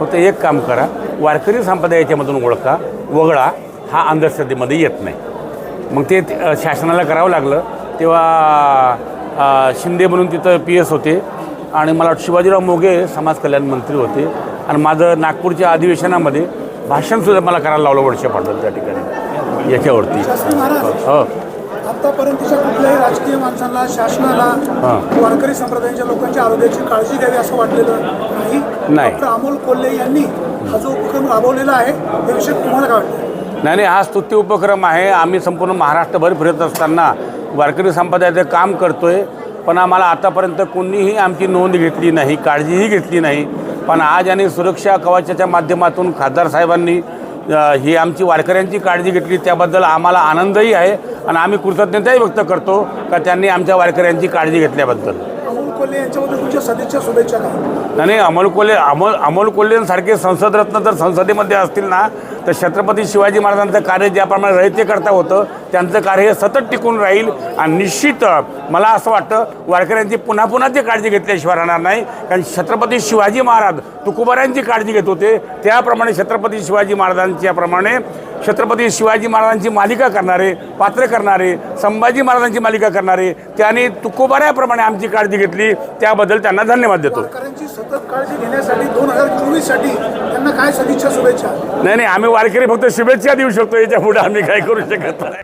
फक्त एक काम करा. वारकरी संप्रदायाच्यामधून ओळखा वगळा हा अंधश्रद्धेमध्ये येत नाही. मग ते शासनाला करावं लागलं. तेव्हा शिंदे म्हणून तिथं पी एस होते आणि मला वाटतं शिवाजीराव मोगे समाज कल्याण मंत्री होते. आणि माझं नागपूरच्या अधिवेशनामध्ये भाषणसुद्धा मला करायला लावलं वर्ष पाठवलं त्या ठिकाणी. याच्यावरती. हो. आतापर्यंतच्या कुठल्याही राजकीय माणसांना शासनाला. वारकरी संप्रदायाच्या लोकांच्या आरोग्याची काळजी घ्यावी असं वाटलेलं नाही. अमोल कोल्हे यांनी हा जो उपक्रम राबवलेला आहे याविषयी तुम्हाला काय वाटतं? नाही नाही हा स्तुती उपक्रम आहे. आम्ही संपूर्ण महाराष्ट्रभर फिरत असताना वारकरी संप्रदायाचं काम करतोय. पण आम्हाला आतापर्यंत कोणीही आमची नोंद घेतली नाही काळजीही घेतली नाही. पण आज आणि सुरक्षा कवचाच्या माध्यमातून खासदार साहेबांनी ही आमची वारकऱ्यांची काळजी घेतली. त्याबद्दल आम्हाला आनंदही आहे. आणि आम्ही कृतज्ञताही व्यक्त करतो का त्यांनी आमच्या वारकऱ्यांची काळजी घेतल्याबद्दल. कोल्हे यांच्याबद्दल तुमच्या सदिच्छा शुभेच्छा काय? नाही अमोल कोल्हे अमोल अमोल कोल्हेंसारखे संसदरत्न जर संसदेमध्ये असतील ना तर छत्रपती शिवाजी महाराजांचं कार्य ज्याप्रमाणे रयतेकरता होतं त्यांचं कार्य हे सतत टिकून राहील आणि निश्चित मला असं वाटतं वारकऱ्यांची पुन्हा पुन्हा ते काळजी घेतल्याशिवाय राहणार नाही. कारण छत्रपती शिवाजी महाराज तुकोबाऱ्यांची काळजी घेत होते. त्याप्रमाणे छत्रपती शिवाजी महाराजांच्याप्रमाणे छत्रपती शिवाजी महाराजांची मालिका करणारे पात्र करणारे संभाजी महाराजांची मालिका करणारे त्यांनी तुकोबाऱ्याप्रमाणे आमची काळजी घेतली. त्याबद्दल त्यांना धन्यवाद देतो. सतत काळजी घेण्यासाठी दोन हजार चोवीससाठी त्यांना काय सदिच्छा शुभेच्छा? नाही नाही आम्ही वारकरी फक्त शुभेच्छा देऊ शकतो. याच्यापुढे आम्ही काय करू शकत नाही.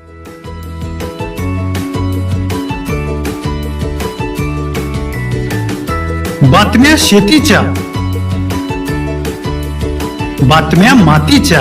बातम्या शेतीच्या बातम्या मातीच्या.